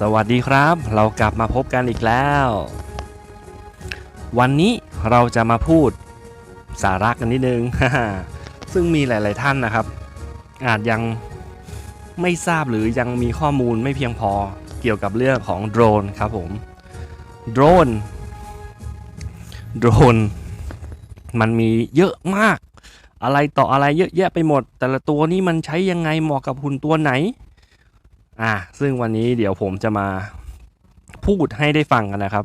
สวัสดีครับ เรากลับมาพบกันอีกแล้ว วันนี้เราจะมาพูดสาระกันนิดนึง ซึ่งมีหลาย ๆ ท่านนะครับ อาจยังไม่ทราบหรือยังมีข้อมูลไม่เพียงพอเกี่ยวกับเรื่องของโดรนครับผม โดรน โดรน มันมีเยอะมาก อะไรต่ออะไรเยอะแยะไปหมด แต่ละตัวนี้มันใช้ยังไงเหมาะกับหุ่นตัวไหน อ่าซึ่งวันนี้เดี๋ยวผมจะมาพูดให้ได้ฟังกันนะครับ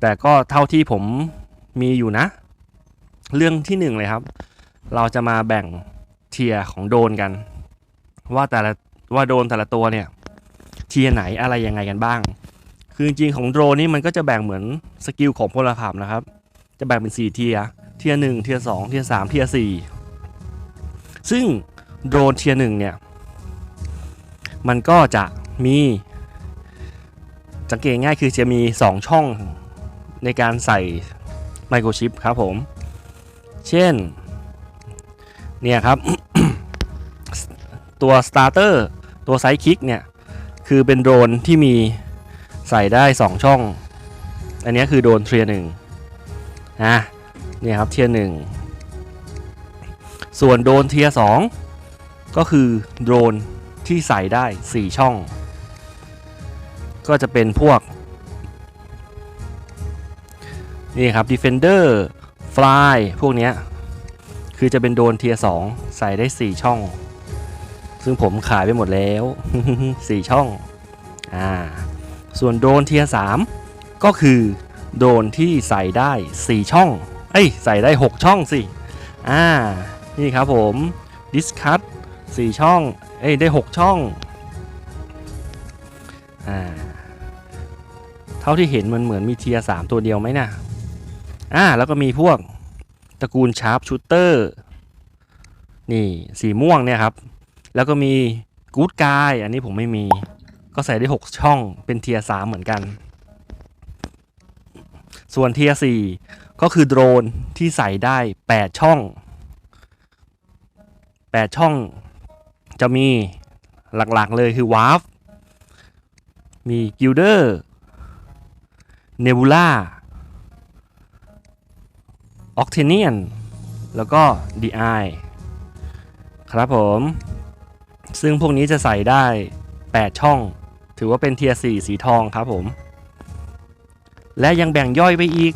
แต่ก็เท่าที่ผมมีอยู่นะ เรื่องที่หนึ่งเลยครับ เราจะมาแบ่งเทียร์ของโดนกัน ว่าแต่ละว่าโดนแต่ละตัวเนี่ย เทียร์ไหนอะไรยังไงกันบ้าง คือจริงๆของโดนนี่มันก็จะแบ่งเหมือนสกิลของพลขับนะครับ จะแบ่งเป็น 4 เทียร์เทียร์หนึ่งเทียร์สองเทียร์สามเทียร์สี่ซึ่งโดนเทียร์หนึ่งเนี่ย มันก็จะมีสังเกตง่ายคือจะมี 2 ช่องในการใส่ไมโครชิปครับผม เช่น เนี่ยครับ ตัว starter ตัวไซคิกเนี่ย คือเป็นโดรนที่มีใส่ได้ 2 ช่อง อันนี้คือโดรนเทียร์หนึ่งนะเนี่ยครับเทียร์หนึ่งส่วนโดรนเทียร์สองก็คือโดรน ที่ใส่ได้ 4 ช่อง ก็จะเป็นพวก นี่ครับ Defender Fly พวกนี้คือจะเป็นโดนเทียร์2ใส่ได้ 4 ช่อง ซึ่งผมขายไปหมดแล้ว 4 ช่องอ่าส่วนโดนเทียร์3ก็คือโดนที่ใส่ได้ 4 ช่อง เอ้ย ใส่ได้ 6 ช่องสิ อ่า นี่ครับผม Discuss 4 ช่อง เอ้ยได้ 6 ช่องอ่าเท่าที่เห็นมันเหมือนมีเทียร์3ตัวเดียวไหมนะอ่าแล้วก็มีพวกตระกูลชาร์ปชูเตอร์นี่สีม่วงเนี่ยครับ แล้วก็มีกู๊ดกายอันนี้ผมไม่มีก็ใส่ได้ 6 ช่องเป็นเทียร์3เหมือนกัน ส่วนเทียร์4ก็คือโดรนที่ใส่ได้ 8 ช่อง 8 ช่อง จะมีหลักๆเลยคือ w a r f มี Gilder Nebula Octanian แล้วก็ DI ครับผม ซึ่งพวกนี้จะใส่ได้ 8 ช่อง ถือว่าเป็นเทียร์4สีทองครับผม และยังแบ่งย่อยไปอีก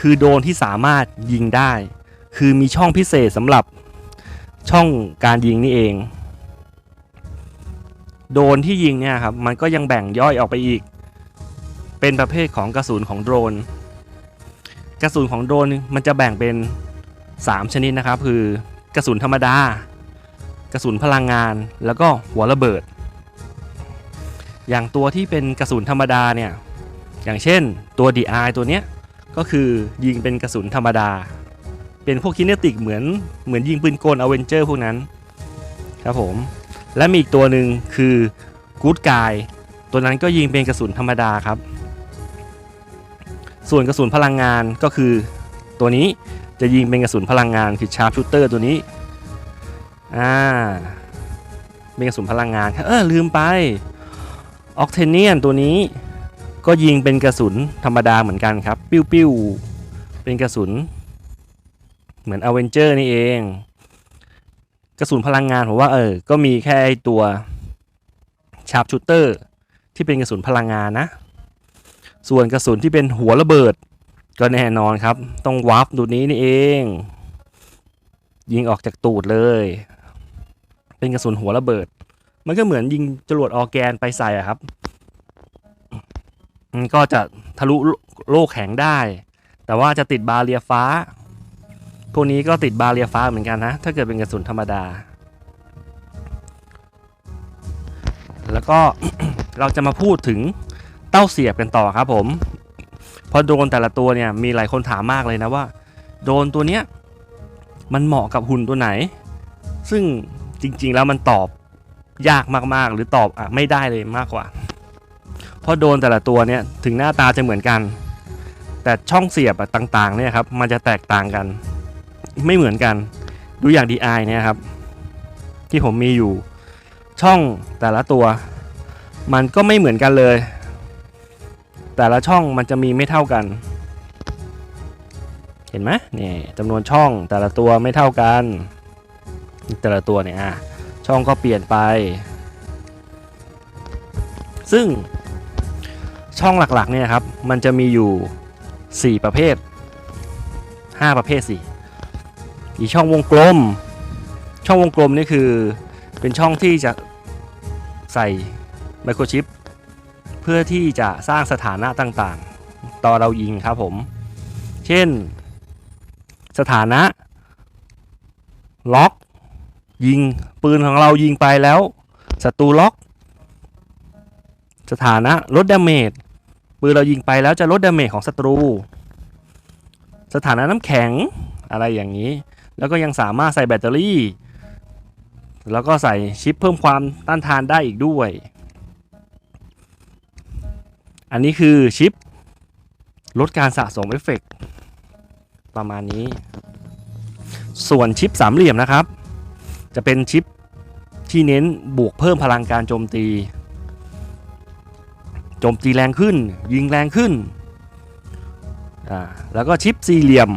คือโดนที่สามารถยิงได้ คือมีช่องพิเศษสำหรับช่องการยิงนี่เอง โดนที่ยิงเนี่ยครับมันก็ยังแบ่งย่อยออกไปอีก เป็นประเภทของกระสุนของโดรน กระสุนของโดรนมันจะแบ่งเป็น 3 ชนิดนะครับ คือกระสุนธรรมดา กระสุนพลังงาน แล้วก็หัวระเบิด อย่างตัวที่เป็นกระสุนธรรมดาเนี่ยอย่างเช่นตัว DI ตัวเนี้ยก็คือยิงเป็นกระสุนธรรมดา เป็นพวกคินเนติกเหมือนเหมือนยิงปืนกลอเวนเจอร์พวกนั้นครับผม และมีอีกตัวหนึ่งคือกู๊ดกายตัวนั้นก็ยิงเป็นกระสุนธรรมดาครับ ส่วนกระสุนพลังงานก็คือตัวนี้จะยิงเป็นกระสุนพลังงานคือชาร์ปชูเตอร์ตัวนี้อ่าเป็นกระสุนพลังงานเออลืมไปออกเทเนียนตัวนี้ก็ยิงเป็นกระสุนธรรมดาเหมือนกันครับ ปิ้วปิ้วเป็นกระสุน เหมือนอเวนเจอร์นี่เอง กระสุนพลังงานผมว่าเออ ก็มีแค่ไอตัวชาร์ปชูเตอร์ที่เป็นกระสุนพลังงานนะ ส่วนกระสุนที่เป็นหัวระเบิด ก็แน่นอนครับ ต้องวาร์ปดูนี้นี่เอง ยิงออกจากตูดเลย เป็นกระสุนหัวระเบิด มันก็เหมือนยิงจรวดออร์แกนไปใส่อะครับมันก็จะทะลุโลกแข็งได้ แต่ว่าจะติดบาเรียฟ้า พวกนี้ก็ติดบาเรียฟ้าเหมือนกันนะ ถ้าเกิดเป็นกระสุนธรรมดา แล้วก็เราจะมาพูดถึงเต้าเสียบกันต่อครับผมพราะโดรนแต่ละตัวเนี่ยมีหลายคนถามมากเลยนะว่า โดรนตัวเนี้ยมันเหมาะกับหุ่นตัวไหน ซึ่งจริงๆแล้วมันตอบยากมากๆ หรือตอบอไม่ได้เลยมากกว่า เพราะโดรนแต่ละตัวเนี่ยถึงหน้าตาจะเหมือนกัน แต่ช่องเสียบต่างๆเนี่ยครับมันจะแตกต่างกัน ไม่เหมือนกัน ดูอย่าง DI เนี่ยครับ ที่ผมมีอยู่ช่องแต่ละตัว มันก็ไม่เหมือนกันเลย แต่ละช่องมันจะมีไม่เท่ากัน เห็นไหมเนี่ยจำนวนช่องแต่ละตัวไม่เท่ากัน แต่ละตัวเนี่ยอะช่องก็เปลี่ยนไป ซึ่งช่องหลักๆเนี่ยครับ มันจะมีอยู่ 4 ประเภท 5 ประเภทสิ อีช่องวงกลม ช่องวงกลมนี่คือเป็นช่องที่จะใส่ไมโครชิปเพื่อที่จะสร้างสถานะต่างๆ ต่อเรายิงครับผม เช่น สถานะ ล็อกยิงปืนของเรายิงไปแล้วศัตรูล็อก สถานะลดดาเมจปืนเรายิงไปแล้วจะลดดาเมจของศัตรู สถานะน้ำแข็งอะไรอย่างนี้ แล้วก็ยังสามารถใส่แบตเตอรี่ แล้วก็ใส่ชิปเพิ่มความต้านทานได้อีกด้วย อันนี้คือชิปลดการสะสมเอฟเฟกต์ประมาณนี้ ส่วนชิปสามเหลี่ยมนะครับ จะเป็นชิปที่เน้นบวกเพิ่มพลังการโจมตี โจมตีแรงขึ้น ยิงแรงขึ้น แล้วก็ชิปสี่เหลี่ยม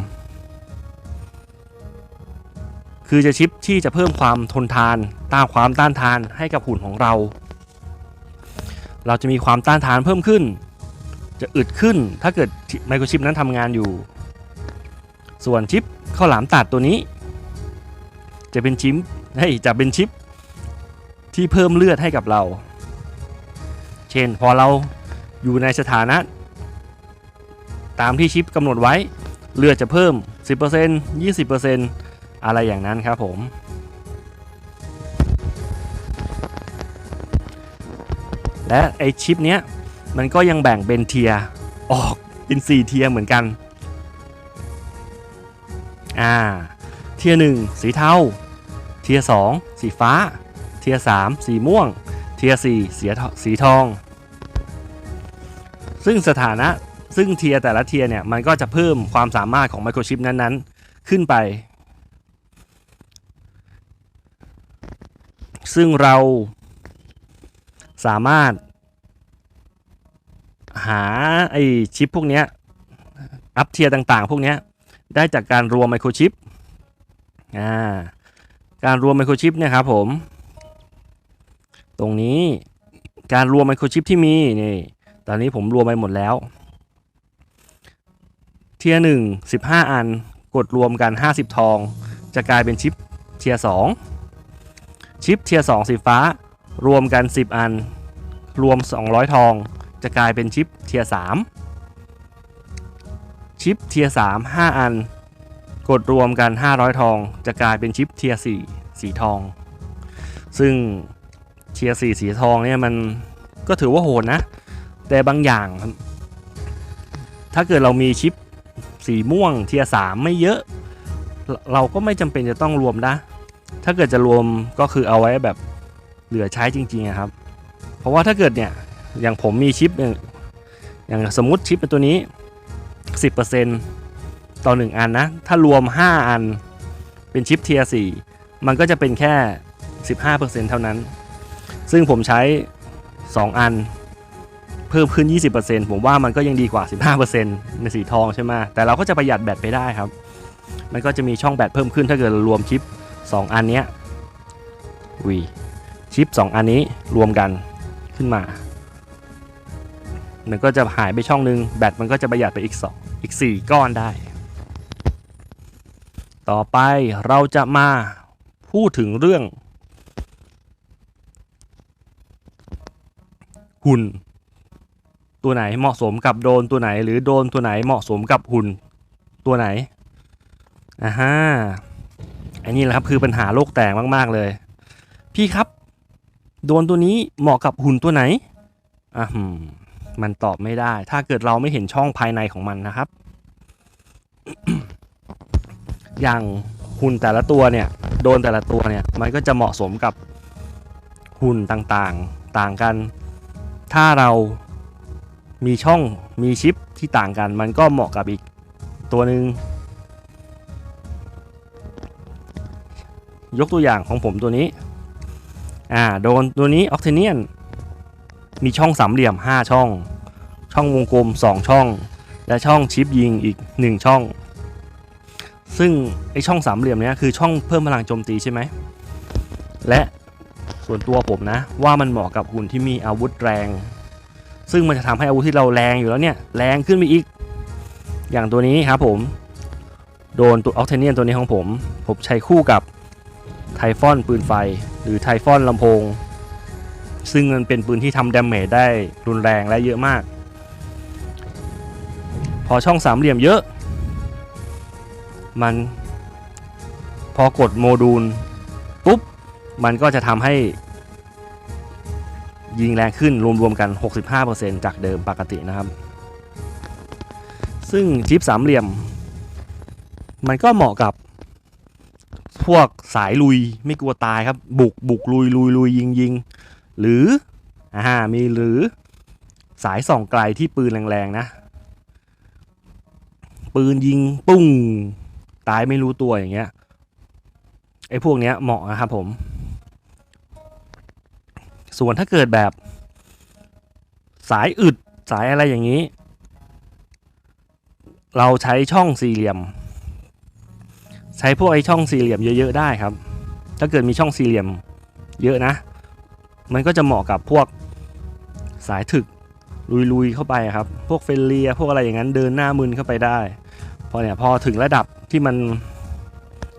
คือจะชิปที่จะเพิ่มความทนทาน ต้านความต้านทานให้กับหุ่นของเรา เราจะมีความต้านทานเพิ่มขึ้น จะอึดขึ้นถ้าเกิดไมโครชิปนั้นทำงานอยู่ ส่วนชิปข้าวหลามตัดตัวนี้ จะเป็นชิปเฮ้จะเป็นชิปที่เพิ่มเลือดให้กับเรา เช่นพอเราอยู่ในสถานะ ตามที่ชิปกำหนดไว้ เลือดจะเพิ่ม 10% 20% อะไรอย่างนั้นครับผมและไอชิปเนี้ยมันก็ยังแบ่งเป็นเทียออกเป็น4เทียเหมือนกัน อ่า เทียหนึ่งสีเทา เทียสองสีฟ้า เทียสามสีม่วง เทียสี่สีทสีทอง ซึ่งสถานะซึ่งเทียแต่ละเทียเนี่ยมันก็จะเพิ่มความสามารถของไมโครชิปนั้นๆ ขึ้นไป ซึ่งเราสามารถ หาไอชิปพวกนี้อัพเทียต่างๆ พวกนี้ได้จากการรวมไมโครชิปอ่าการรวมไมโครชิปเนี่ยครับผม ตรงนี้การรวมไมโครชิปที่มีนี่ตอนนี้ผมรวมไปหมดแล้ว เทียหนึ่งสิบห้าอันกดรวมกัน 50 ทอง จะกลายเป็นชิปเทียสอง ชิปเทียร์สองสีฟ้ารวมกัน 10 อัน รวม 200 ทอง จะกลายเป็นชิปเทียร์สามชิปเทียร์สามห้าอัน กดรวมกัน 500 ทอง จะกลายเป็นชิปเทียร์สี่สีทอง ซึ่งเทียร์สี่สีทองเนี่ยมันก็ถือว่าโหดนะ แต่บางอย่าง ถ้าเกิดเรามีชิปสีม่วงเทียร์สามไม่เยอะ เราก็ไม่จำเป็นจะต้องรวมนะ ถ้าเกิดจะรวมก็คือเอาไว้แบบเหลือใช้จริงๆครับ เพราะว่าถ้าเกิดเนี่ยอย่างผมมีชิปอย่างสมมติชิปเป็นตัวนี้ 10%ต่อ 1 อันนะ ถ้ารวม 5 อันเป็นชิปเทียร์4มันก็จะเป็นแค่ 15%เท่านั้น ซึ่งผมใช้ 2 อันเพิ่มขึ้น 20%ผมว่ามันก็ยังดีกว่า 15%ในสีทองใช่ไหมแต่เราก็จะประหยัดแบตไปได้ครับ มันก็จะมีช่องแบตเพิ่มขึ้นถ้าเกิดรวมชิป 2 อันเนี้ยวีชิป 2 อันนี้รวมกันขึ้นมามันก็จะหายไปช่องหนึ่งแบตมันก็จะประหยัดไปอีก 2 อีก 4 ก้อนได้ ต่อไปเราจะมาพูดถึงเรื่อง หุ่น ตัวไหนเหมาะสมกับโดนตัวไหน หรือโดนตัวไหนเหมาะสมกับหุ่นตัวไหนอ่าฮะ อันนี้แหละครับคือปัญหาโลกแตกมาก ๆ เลย พี่ครับ โดนตัวนี้เหมาะกับหุ่นตัวไหนอะมันตอบไม่ได้ ถ้าเกิดเราไม่เห็นช่องภายในของมันนะครับ อย่างหุ่นแต่ละตัวเนี่ย โดนแต่ละตัวเนี่ย มันก็จะเหมาะสมกับหุ่นต่างๆ ต่างกัน ถ้าเรามีช่องมีชิปที่ต่างกัน มันก็เหมาะกับอีกตัวหนึ่ง ยกตัวอย่างของผมตัวนี้ อ่า โดนตัวนี้ออกเทเนียน มีช่องสามเหลี่ยม 5 ช่อง ช่องวงกลม 2 ช่อง และช่องชิปยิงอีก 1 ช่อง ซึ่งไอช่องสามเหลี่ยมเนี้ยคือช่องเพิ่มพลังโจมตีใช่ไหม และส่วนตัวผมนะ ว่ามันเหมาะกับหุ่นที่มีอาวุธแรง ซึ่งมันจะทำให้อาวุธที่เราแรงอยู่แล้วเนี่ย แรงขึ้นไปอีก อย่างตัวนี้ครับผม โดนตัวออกเทเนียนตัวนี้ของผม ผมใช้คู่กับ ไทฟอนปืนไฟ หรือไทฟอนลำโพง ซึ่งมันเป็นปืนที่ทำดาเมจได้รุนแรงและเยอะมาก พอช่องสามเหลี่ยมเยอะ มันพอกดโมดูลปุ๊บ มันก็จะทำให้ ยิงแรงขึ้นรวมๆกัน 65%จากเดิมปกตินะครับ ซึ่งชิปสามเหลี่ยม มันก็เหมาะกับ พวกสายลุยไม่กลัวตายครับ บุกบุกลุยลุยลุยยิงยิงหรืออ่ามีหรือสายส่องไกลที่ปืนแรงๆนะ ปืนยิงปุ้ง ตายไม่รู้ตัวอย่างเงี้ยไอ้พวกเนี้ยเหมาะนะครับผม ส่วนถ้าเกิดแบบ สายอึดสายอะไรอย่างนี้ เราใช้ช่องสี่เหลี่ยม ช้พวกไอช่องสี่เหลี่ยมเยอะๆได้ครับ ถ้าเกิดมีช่องสี่เหลี่ยมเยอะนะ มันก็จะเหมาะกับพวกสายถึกลุยๆเข้าไปครับ พวกเฟลเลีย พวกอะไรอย่างนั้นเดินหน้ามึนเข้าไปได้ พอเนี่ยพอถึงระดับที่มัน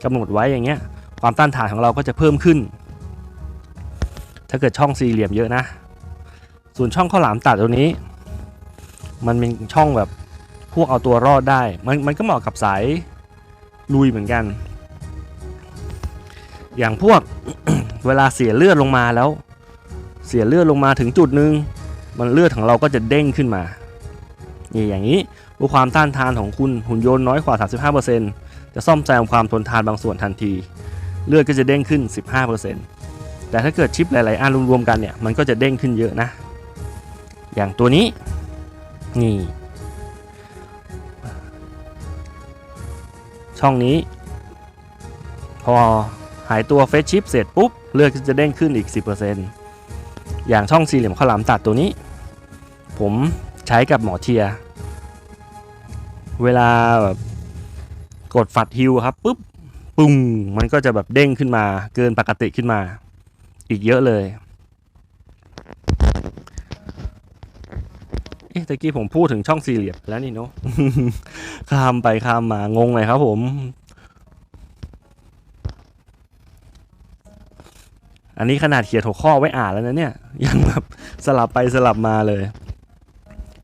กำหนดไว้อย่างเงี้ย ความต้านทานของเราก็จะเพิ่มขึ้น ถ้าเกิดช่องสี่เหลี่ยมเยอะนะ ส่วนช่องข้าวหลามตัดตัวนี้ มันเป็นช่องแบบพวกเอาตัวรอดได้ มันมันก็เหมาะกับสาย ลุยเหมือนกัน อย่างพวก เวลาเสียเลือดลงมาแล้ว เสียเลือดลงมาถึงจุดหนึ่งมันเลือดของเราก็จะเด้งขึ้นมานี่อย่างนี้เมื่อความต้านทานของคุณหุ่นยนต์น้อยกว่า 35%จะซ่อมแซมความทนทานบางส่วนทันที เลือดก็จะเด้งขึ้น 15%แต่ถ้าเกิดชิปหลาย ๆ อันรวมๆกันเนี่ย มันก็จะเด้งขึ้นเยอะนะ อย่างตัวนี้ นี่ ช่องนี้ พอหายตัวเฟสชิปเสร็จปุ๊บ เลือดก็จะเด้งขึ้นอีก 10%อย่างช่องสี่เหลี่ยมข้าวหลามตัดตัวนี้ ผมใช้กับหมอเทีย เวลาแบบกดฝัดฮิวครับปุ๊บปุ้งมันก็จะแบบเด้งขึ้นมาเกินปกติขึ้นมา อีกเยอะเลย เอ๊ะตะกี้ผมพูดถึงช่องสี่เหลี่ยมแล้วนี่เนาะข้ามไปข้ามมางงเลยครับผม อันนี้ขนาดเขียนหัวข้อไว้อ่านแล้วนะเนี่ย ยังแบบสลับไปสลับมาเลย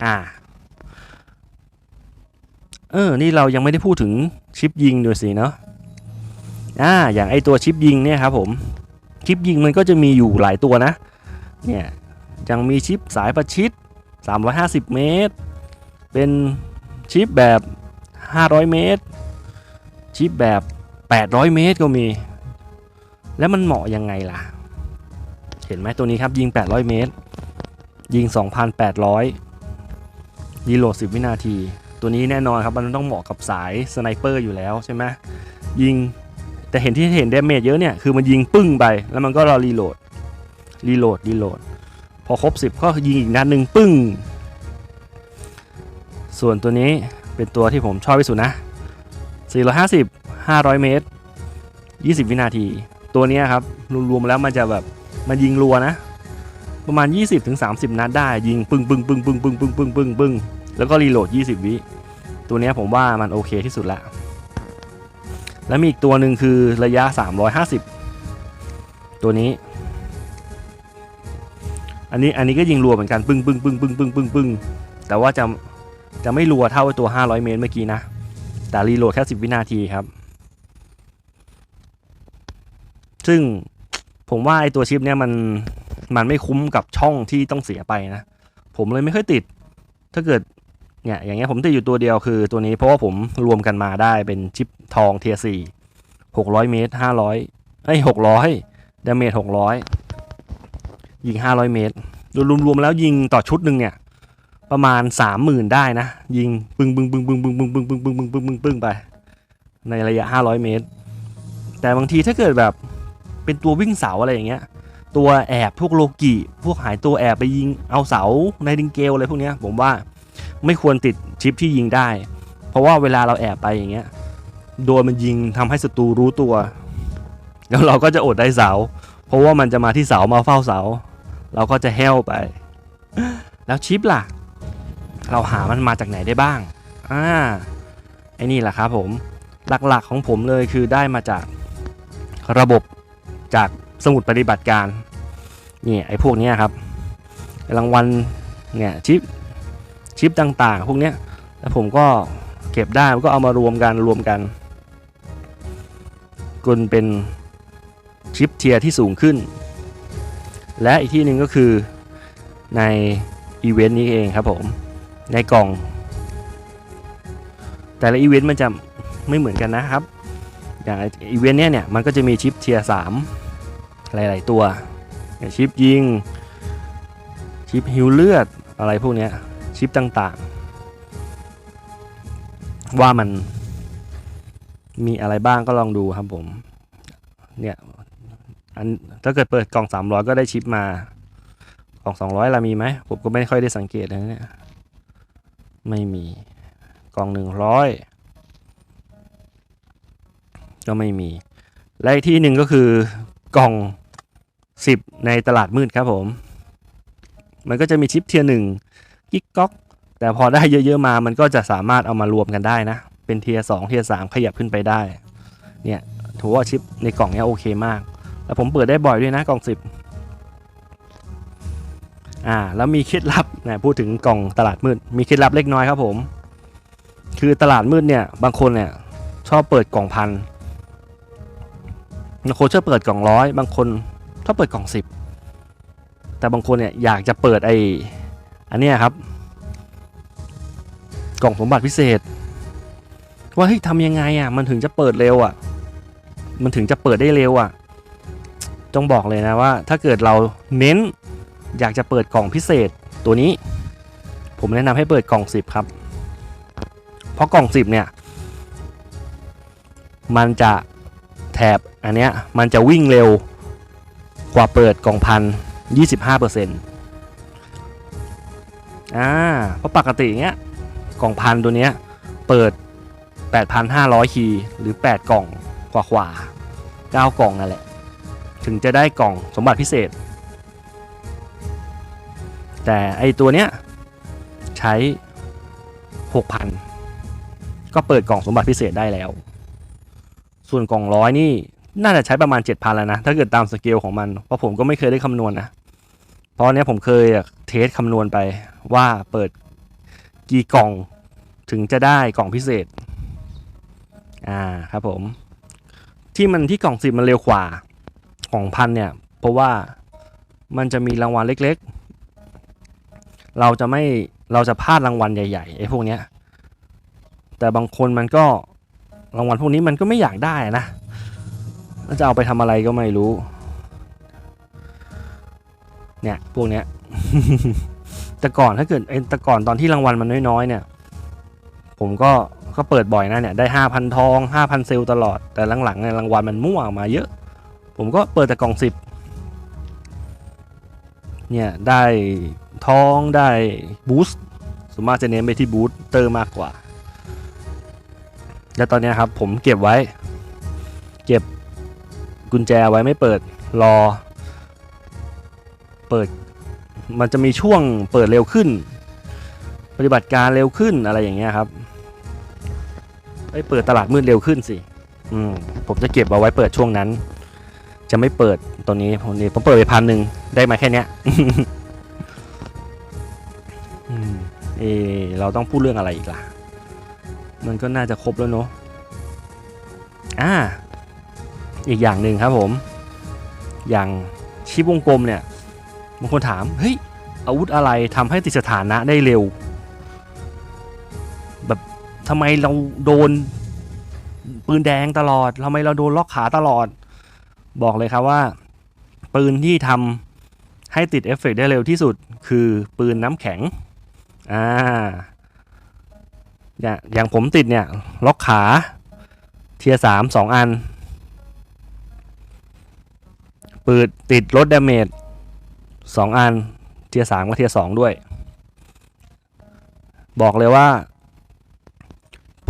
อ่า เออ นี่เรายังไม่ได้พูดถึงชิปยิงด้วยสิเนาะอ่า อย่างไอตัวชิปยิงเนี่ยครับผม ชิปยิงมันก็จะมีอยู่หลายตัวนะ เนี่ยยังมีชิปสายประชิด 350 เมตร เป็นชิปแบบ 500 เมตร ชิปแบบ 800 เมตรก็มี แล้วมันเหมาะยังไงล่ะ เห็นไหมตัวนี้ครับยิง 800 เมตร ยิง 2,800รีโหลด 10 วินาที ตัวนี้แน่นอนครับมันต้องเหมาะกับสายสไนเปอร์อยู่แล้วใช่ไหมยิงแต่เห็นที่เห็นเดเมจเยอะเนี่ยคือมันยิงปึ้งไปแล้วมันก็รอรีโหลดรีโหลดรีโหลด อครบ 10 ก็ยิงอีกนัดหนึ่งปึ้ง ส่วนตัวนี้เป็นตัวที่ผมชอบที่สุดนะ 450 500 เมตร 20 วินาที ตัวนี้ครับ รวมๆแล้วมันจะแบบมันยิงรัวนะ ประมาณ 20-30 นัดได้ยิงปึ้งปึ้งปึ้งปึ้งปึ้งปึ้งปึ้งปึ้งปึ้งแล้วก็รีโหลด 20 วิตัวนี้ผมว่ามันโอเคที่สุดละ แล้วมีอีกตัวหนึ่งคือระยะ 350 ตัวนี้ อันนี้อันนี้ก็ยิงรัวเหมือนกันปึ้งปึ้งปึ้งปึ้งปึ้งปึ้งปึ้งแต่ว่าจะจะไม่รัวเท่าไอ้ตัว 500 เมตรเมื่อกี้นะ แต่รีโหลดแค่ 10 วินาทีครับ ซึ่งผมว่าไอ้ตัวชิปเนี่ยมันมันไม่คุ้มกับช่องที่ต้องเสียไปนะ ผมเลยไม่ค่อยติด ถ้าเกิดเนี่ยอย่างเงี้ยผมติดอยู่ตัวเดียวคือตัวนี้เพราะว่าผมรวมกันมาได้เป็นชิปทองเทียสี่หกร้อยเมตรห้าร้อยไอ้หกร้อยดาเมจหกร้อย ยิงห้าร้อยเมตรรวมๆแล้วยิงต่อชุดหนึ่งเนี่ย ประมาณสามหมื่นได้นะ ยิงปึ้งปึ้งปึ้งปึ้งปึ้งปึ้งปึ้งปึ้งปึ้งปึ้งปึ้งปึ้งปึ้งไป ในระยะห้าร้อยเมตร แต่บางทีถ้าเกิดแบบเป็นตัววิ่งเสาอะไรอย่างเงี้ย ตัวแอบพวกโลกิพวกหายตัวแอบไปยิงเอาเสาในดิงเกลอะไรพวกเนี้ยผมว่าไม่ควรติดชิปที่ยิงได้ เพราะว่าเวลาเราแอบไปอย่างเงี้ยโดนมันยิงทำให้ศัตรูรู้ตัว แล้วเราก็จะอดได้เสา เพราะว่ามันจะมาที่เสามาเฝ้าเสา เราก็จะแห้วไป แล้วชิปล่ะ เราหามันมาจากไหนได้บ้างอ่าไอ้นี่แหละครับผมหลักๆของผมเลยคือได้มาจากระบบจากสมุดปฏิบัติการนี่ไอ้พวกนี้ครับรางวัลเนี่ยชิปชิปต่างๆ พวกนี้แล้วผมก็เก็บได้ก็เอามารวมกันรวมกันจนเป็นชิปเทียร์ที่สูงขึ้น และอีกที่หนึ่งก็คือในอีเวนต์นี้เองครับผมในกล่อง แต่ละอีเวนต์มันจะไม่เหมือนกันนะครับ อย่างอีเวนต์เนี้ยเนี่ยมันก็จะมีชิปเทียร์สามหลาย ๆ ตัวอย่างชิปยิง ชิปฮิวเลือดอะไรพวกเนี้ยชิปต่างๆ ว่ามันมีอะไรบ้างก็ลองดูครับผมเนี่ย อันถ้าเกิดเปิดกล่อง300ก็ได้ชิปมากล่อง200เรามีไหมผมก็ไม่ค่อยได้สังเกตนะเนี่ยไม่มีกล่อง100ก็ไม่มี และที่หนึ่งก็คือกล่อง10ในตลาดมืดครับผม มันก็จะมีชิปเทียร์หนึ่งกิ๊กก๊อกแต่พอได้เยอะ ๆ มามันก็จะสามารถเอามารวมกันได้นะ เป็นเทียร์สองเทียร์สามขยับขึ้นไปได้ เนี่ยถือว่าชิปในกล่องนี้โอเคมาก แล้วผมเปิดได้บ่อยด้วยนะกล่องสิบอ่าแล้วมีเคล็ดลับนะพูดถึงกล่องตลาดมืดมีเคล็ดลับเล็กน้อยครับผม คือตลาดมืดเนี่ยบางคนเนี่ยชอบเปิดกล่องพันบางคนชอบเปิดกล่องร้อยบางคนชอบเปิดกล่องสิบแต่บางคนเนี่ยอยากจะเปิดไออันเนี้ยครับ กล่องสมบัติพิเศษ ว่าเฮ้ยทำยังไงอะมันถึงจะเปิดเร็วอะ มันถึงจะเปิดได้เร็วอะ ต้องบอกเลยนะว่าถ้าเกิดเราเน้นอยากจะเปิดกล่องพิเศษตัวนี้ ผมแนะนำให้เปิดกล่อง 10 ครับ เพราะกล่อง 10 เนี่ย มันจะแถบอันเนี้ยมันจะวิ่งเร็วกว่าเปิดกล่องพัน25%อ่าเพราะปกติเงี้ยกล่องพันตัวเนี้ยเปิด 8,500 คีย์หรือ 8 กล่องกว่าขวา9กล่องนั่นแหละ ถึงจะได้กล่องสมบัติพิเศษ แต่ไอตัวเนี้ยใช้ 6,000 ก็เปิดกล่องสมบัติพิเศษได้แล้ว ส่วนกล่องร้อยนี่น่าจะใช้ประมาณ 7,000 แล้วนะ ถ้าเกิดตามสเกลของมัน เพราะผมก็ไม่เคยได้คำนวณนะเพราะเนี้ยผมเคยเทสคำนวณไปว่าเปิดกี่กล่องถึงจะได้กล่องพิเศษ อ่าครับผม ที่มันที่กล่องสิบมันเร็วกว่า กล่องพันเนี่ยเพราะว่ามันจะมีรางวัลเล็กๆ เราจะไม่เราจะพลาดรางวัลใหญ่ๆไอ้พวกเนี้ยแต่บางคนมันก็รางวัลพวกนี้มันก็ไม่อยากได้นะจะเอาไปทำอะไรก็ไม่รู้ เนี่ยพวกเนี้ยแต่ก่อนถ้าเกิดไอ้แต่ก่อนตอนที่รางวัลมันน้อยๆเนี่ย ผมก็ก็เปิดบ่อยนะเนี่ยได้ห้าพันทองห้าพันเซลตลอดแต่หลังๆเนี่ยรางวัลมันมั่วออกมาเยอะ ผมก็เปิดแต่กล่องสิบเนี่ย ได้ทองได้บูสต์สมมติจะเน้นไปที่บูสเตอร์มากกว่า แล้วตอนนี้ครับผมเก็บไว้ เก็บกุญแจไว้ไม่เปิดรอ เปิดมันจะมีช่วงเปิดเร็วขึ้น ปฏิบัติการเร็วขึ้นอะไรอย่างเงี้ยครับไปเปิดตลาดมืดเร็วขึ้นสิ อืม ผมจะเก็บเอาไว้เปิดช่วงนั้น จะไม่เปิดตัวนี้ผมนี่ผมเปิดไปพันหนึ่งได้มาแค่เนี้ยเออเราต้องพูดเรื่องอะไรอีกล่ะ มันก็น่าจะครบแล้วเนาะอ่าอีกอย่างหนึ่งครับผม อย่างชิปวงกลมเนี่ยบางคนถามเฮ้ยอาวุธอะไรทำให้ติดสถานะได้เร็ว แบบทำไมเราโดนปืนแดงตลอดทำไมเราโดนล็อกขาตลอด บอกเลยครับว่า ปืนที่ทำให้ติดเอฟเฟกต์ได้เร็วที่สุด คือปืนน้ำแข็งอ่าอย่างผมติดเนี่ย ล็อกขาเทียสามสองอันปืปืดติดลดดาเมจสองอัน เทียสามกับเทียสองด้วย บอกเลยว่า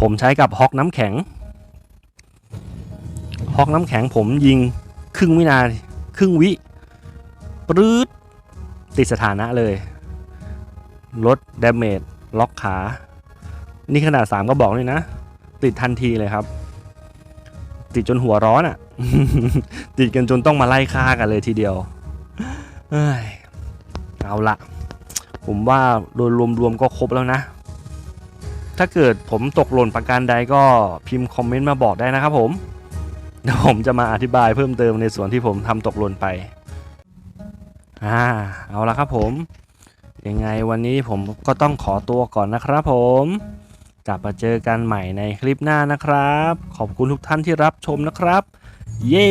ผมใช้กับฮอกน้ำแข็ง ฮอกน้ำแข็งผมยิง ครึ่งวินาทีครึ่งวิปรืดติดสถานะเลย ลดดาเมจล็อกขา นี่ขนาด 3 ก็บอกเลยนะ ติดทันทีเลยครับ ติดจนหัวร้อนอะ่ะ ติดกันจนต้องมาไล่ฆ่ากันเลยทีเดียว เอ้ยเอาละผมว่าโดยรวมๆก็ครบแล้วนะ ถ้าเกิดผมตกหล่นประการใดก็พิมพ์คอมเมนต์มาบอกได้นะครับผม เดี๋ยวผมจะมาอธิบายเพิ่มเติมในส่วนที่ผมทำตกหล่นไป อ่า เอาละครับผม ยังไงวันนี้ผมก็ต้องขอตัวก่อนนะครับผมกลับมาเจอกันใหม่ในคลิปหน้านะครับ ขอบคุณทุกท่านที่รับชมนะครับ เย้